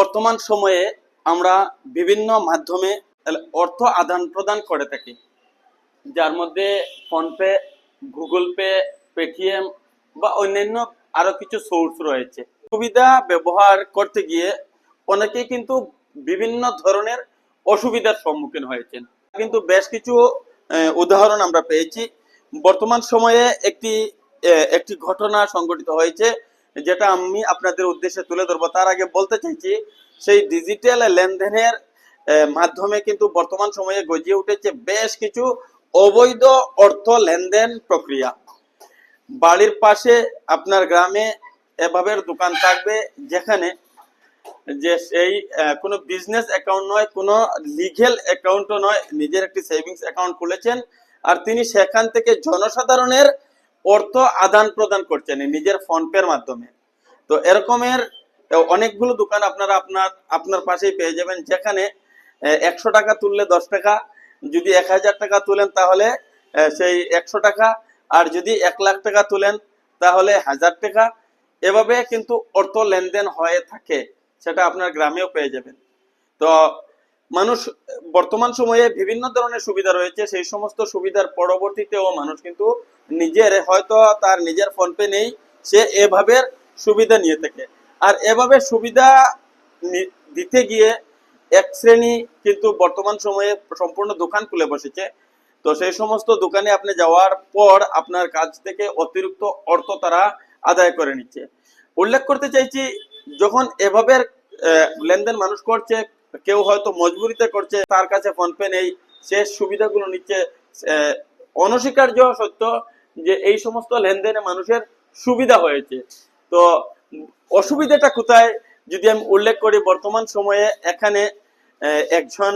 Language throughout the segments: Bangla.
বর্তমান সময়ে আমরা বিভিন্ন মাধ্যমে অর্থ আদান প্রদান করে থাকি। যার মধ্যে ফোনপে গুগল পে, পেটিএম বা অন্যান্য আরও কিছু সোর্স রয়েছে। সুবিধা ব্যবহার করতে গিয়ে অনেকেই কিন্তু বিভিন্ন ধরনের অসুবিধার সম্মুখীন হয়েছেন। কিন্তু বেশ কিছু উদাহরণ আমরা পেয়েছি। বর্তমান সময়ে একটি একটি ঘটনা সংঘটিত হয়েছে। যেটা আমি আপনাদের উদ্দেশ্যে তুলে ধরবো, তার আগে বলতে চাইছি, সেই ডিজিটাল লেনদেনের মাধ্যমে কিন্তু বর্তমান সময়ে গজিয়ে উঠেছে বেশ কিছু অবৈধ অর্থ লেনদেন প্রক্রিয়া। বাড়ির পাশে আপনার গ্রামে এভাবে দোকান থাকবে, যেখানে যে সেই কোনো বিজনেস অ্যাকাউন্ট নয়, কোনো লিগেল অ্যাকাউন্টও নয়, নিজের একটি সেভিংস অ্যাকাউন্ট খুলেছেন, আর তিনি সেখান থেকে জনসাধারণের অর্থ আদান প্রদান করছেন নিজের ফোনপের মাধ্যমে। তো এরকমের অনেকগুলো দোকান আপনারা আপনার আপনার পাশেই পেয়ে যাবেন। যেখানে একশো টাকা তুললে দশ টাকা, যদি এক হাজার টাকা তুলেন তাহলে সেই একশো টাকা, আর যদি এক লাখ টাকা তুলেন তাহলে হাজার টাকা। এভাবে কিন্তু অর্থ লেনদেন হয়ে থাকে, সেটা আপনার গ্রামেও পেয়ে যাবেন। তো মানুষ, বর্তমান সময়ে বিভিন্ন ধরনের সুবিধা রয়েছে, সেই সমস্ত সুবিধার পরবর্তীতেও মানুষ কিন্তু নিজের হয়তো তার নিজের ফোনপে নেই, সে এভাবে সুবিধা নিয়ে থাকে। আর এভাবে সুবিধা দিতে গিয়ে এক শ্রেণি কিন্তু বর্তমান সময়ে সম্পূর্ণ দোকান খুলে বসেছে। তো সেই সমস্ত দোকানে আপনি যাওয়ার পর আপনার কাছ থেকে অতিরিক্ত অর্থ তারা আদায় করে নিচ্ছে। উল্লেখ করতে চাইছি, যখন এভাবে লেনদেন মানুষ করছে কেউ হয়তো মজবুরিতে করছে, তার কাছে ফোনপে নেই, সে সুবিধাগুলো নিচ্ছে অনস্বীকার্য সত্য যে এই সমস্ত লেনদেনে মানুষের সুবিধা হয়েছে। তো অসুবিধাটা কোথায়? যদি আমি উল্লেখ করি, বর্তমান সময়ে এখানে একজন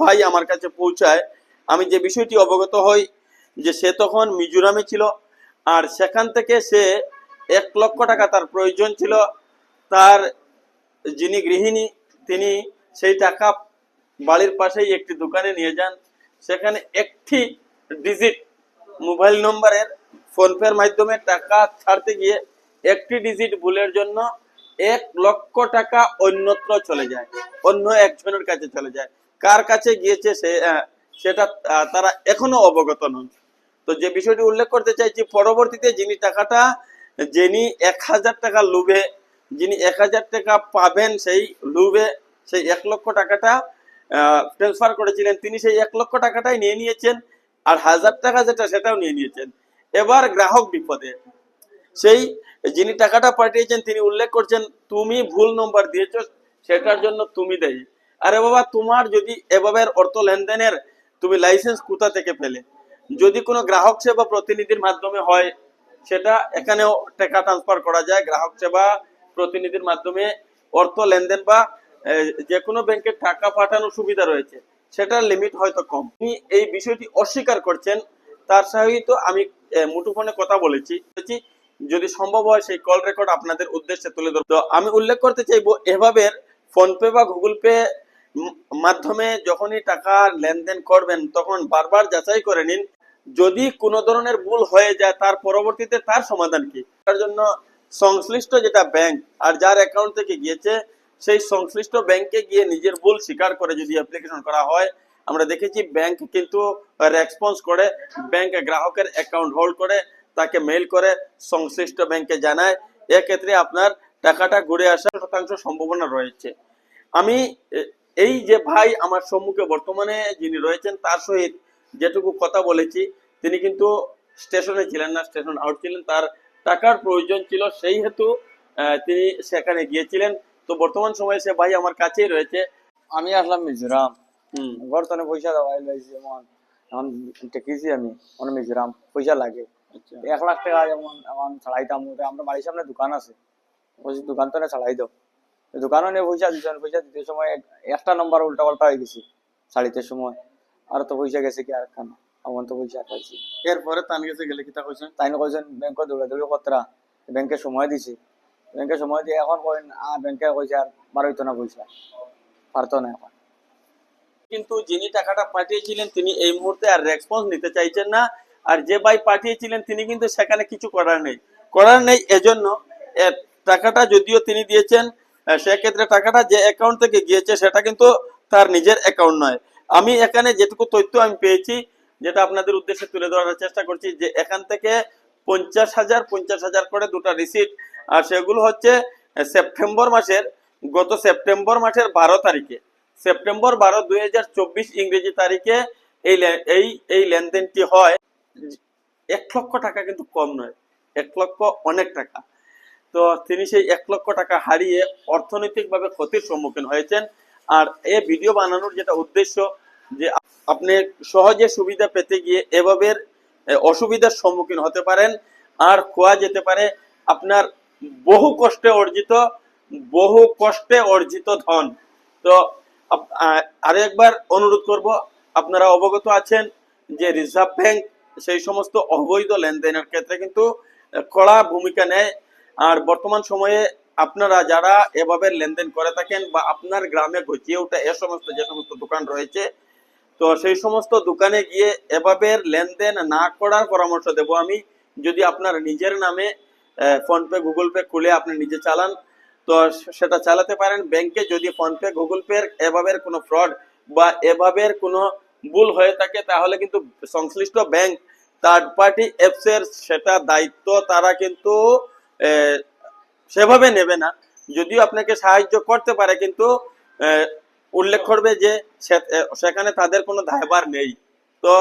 ভাই আমার কাছে পৌঁছায়। আমি যে বিষয়টি অবগত হই, যে সে তখন মিজোরামে ছিল, আর সেখান থেকে সে এক লক্ষ টাকা তার প্রয়োজন ছিল। তার যিনি গৃহিণী তিনি সেই টাকা বাড়ির পাশেই একটি দোকানে নিয়ে যান। সেখানে একটি ডিজিট মোবাইল নম্বরের ফোনপের মাধ্যমে টাকা ছাড়তে গিয়ে একটি ডিজিট ভুলের জন্য এক লক্ষ টাকা অন্যত্র চলে যায়, অন্য একজনের কাছে চলে যায়। কার কাছে গিয়েছে সে সেটা তারা এখনও অবগত নন তো যে বিষয়টি উল্লেখ করতে চাইছি, পরবর্তীতে যিনি টাকাটা, যিনি এক হাজার টাকা লুভে যিনি এক হাজার টাকা পাবেন সেই লুভে সেই এক লক্ষ টাকাটা ট্রান্সফার করেছিলেন। তিনি সেই এক লক্ষ টাকাটাই নিয়ে নিয়েছেন আর হাজার টাকা যেটা সেটাও নিয়ে নিয়েছেন। এবার গ্রাহক বিপদে। সেই যিনি টাকাটা পাঠিয়েছেন, তিনি উল্লেখ করছেন, তুমি ভুল নম্বর দিয়েছ, সেটার জন্য তুমি দেয়। আরে বাবা, তোমার যদি এভাবে অর্থ লেনদেনের তুমি লাইসেন্স কোথা থেকে পেলে? যদি কোনো গ্রাহক সেবা প্রতিনিধির মাধ্যমে হয়, সেটা এখানেও টাকা ট্রান্সফার করা যায়। গ্রাহক সেবা প্রতিনিধির মাধ্যমে অর্থ লেনদেন বা যে কোনো ব্যাংকে টাকা পাঠানোর সুবিধা রয়েছে, সেটার লিমিট হয়তো কম। তিনি এই বিষয়টি অস্বীকার করছেন, তার সহিত আমি মুঠোফোনে কথা বলেছি। যদি সম্ভব হয় সেই কল রেকর্ড আপনাদের উদ্দেশ্যে তুলে ধরব। আমি উল্লেখ করতে চাইব, এভাবে ফোনপে বা গুগল পে মাধ্যমে যখনই টাকা লেনদেন করবেন, তখন বারবার যাচাই করে নিন। যদি কোনো ধরনের ভুল হয়ে যায়, তার পরবর্তীতে তার সমাধান কি? তার জন্য সংশ্লিষ্ট যেটা ব্যাংক আর যার অ্যাকাউন্ট থেকে গিয়েছে, সেই সংশ্লিষ্ট ব্যাংকে গিয়ে নিজের ভুল স্বীকার করে যদি অ্যাপ্লিকেশন করা হয়, আমরা দেখেছি ব্যাংক কিন্তু রেসপন্স করে ব্যাংক গ্রাহকের অ্যাকাউন্ট হোল্ড করে, তাকে মেইল করে, সংশ্লিষ্ট ব্যাংকে জানায়। এক্ষেত্রে আপনার টাকাটা ঘুরে আসার শতাংশ সম্ভাবনা রয়েছে। আমি এই যে ভাই আমার সম্মুখে বর্তমানে যিনি রয়েছেন, তার সহিত যেটুকু কথা বলেছি, তিনি কিন্তু স্টেশনে ছিলেন না স্টেশন আউট ছিলেন, তার টাকার প্রয়োজন ছিল সেই হেতু তিনি সেখানে গিয়েছিলেন। তো বর্তমান সময়ে সে ভাই আমার কাছেই রয়েছে। আমি আসলাম মিজোরাম। বর্তমানে পয়সা দেওয়াই যেমন এখন টেকিছি আমি মানে মিজোরাম পয়সা লাগে। আচ্ছা। এক লাখ টাকা যেমন এখন ছাড়াইতাম আমরা বাড়ির সামনে দোকান আছে। বলছি দোকান তো না ছাড়াই দাও। দোকানও নিয়ে পয়সা দিচ্ছেন পয়সা দিতে সময় একটা নম্বর উল্টা পাল্টা হয়ে গেছি ছাড়িতে সময়। আর তো পয়সা গেছে কি আর খান। আমার তো পয়সা আর পাইছি। এরপরে তান গেছে গেলে কিতা কইছেন? তাই না কইছেন ব্যাংকে দৌড়া দৌড়ি কতরা ব্যাংকে সময় দিছি। ব্যাংকে সময় দিয়ে এখন কইন আর ব্যাংকে কইছে আর বারোইতো না পয়সা পারতো না এখন। কিন্তু যিনি টাকাটা পাঠিয়েছিলেন তিনি এই মুহূর্তে আর রেসপন্স নিতে চাইছেন না। আর যে ভাই পাঠিয়েছিলেন তিনি কিন্তু সেখানে কিছু করার নেই। করার নেই এজন্য টাকাটা যদিও তিনি দিয়েছেন সেক্ষেত্রে টাকাটা যে অ্যাকাউন্ট থেকে গিয়েছে সেটা কিন্তু তার নিজের অ্যাকাউন্ট নয়। আমি এখানে যেটুকু তথ্য আমি পেয়েছি যেটা আপনাদের উদ্দেশ্যে তুলে ধরার চেষ্টা করছি যে এখান থেকে পঞ্চাশ হাজার পঞ্চাশ হাজার করে দুটো রিসিট আর সেগুলো হচ্ছে সেপ্টেম্বর মাসের, গত সেপ্টেম্বর মাসের বারো তারিখে। সেপ্টেম্বর বারো, দুই ইংরেজি তারিখে এই এই এই লেনদেনটি হয়। এক লক্ষ টাকা কিন্তু কম নয়, এক লক্ষ অনেক টাকা। তো তিনি সেই এক লক্ষ টাকা হারিয়ে অর্থনৈতিকভাবে ক্ষতির সম্মুখীন হয়েছেন। আর এই ভিডিও বানানোর যেটা উদ্দেশ্য যে আপনি সহজে সুবিধা পেতে গিয়ে এভাবে অসুবিধার সম্মুখীন হতে পারেন। আর খোয়া যেতে পারে আপনার বহু কষ্টে অর্জিত, বহু কষ্টে অর্জিত ধন। তো আপ- আ- আরও একবার অনুরোধ করব, আপনারা অবগত আছেন যে রিজার্ভ ব্যাংক সেই সমস্ত অবৈধ লেনদেনের ক্ষেত্রে কিন্তু কড়া ভূমিকা নেয়। আর বর্তমান সময়ে আপনারা যারা এভাবে লেনদেন করে থাকেন বা আপনার গ্রামে ঘটিয়ে ওঠা এ সমস্ত, যে সমস্ত দোকান রয়েছে তো সেই সমস্ত দোকানে গিয়ে এভাবে লেনদেন না করার পরামর্শ দেব আমি। যদি আপনার নিজের নামে ফোনপে গুগল পে খুলে আপনি নিজে চালান, তো সেটা চালাতে পারেন। ব্যাংকে যদি ফোনপে গুগল পে এভাবে কোনো ফ্রড বা এভাবে কোনো ভুল হয়ে থাকে, তাহলে কিন্তু সংশ্লিষ্ট ব্যাংক থার্ড পার্টি অ্যাপসের সেটা দায়িত্ব তারা কিন্তু সেভাবে নেবে না। যদিও আপনাকে সাহায্য করতে পারে, কিন্তু উল্লেখ করবে যে সেখানে তাদের কোনো দায়বার নেই। তো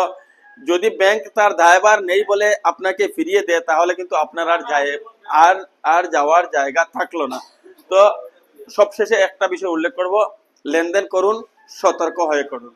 যদি ব্যাংক তার দায়বার নেই বলে আপনাকে ফিরিয়ে দেয়, তাহলে কিন্তু আপনার আর যায় আর আর যাওয়ার জায়গা থাকল না। তো সবশেষে একটা বিষয় উল্লেখ করব, লেনদেন করুন, সতর্ক হয়ে করুন।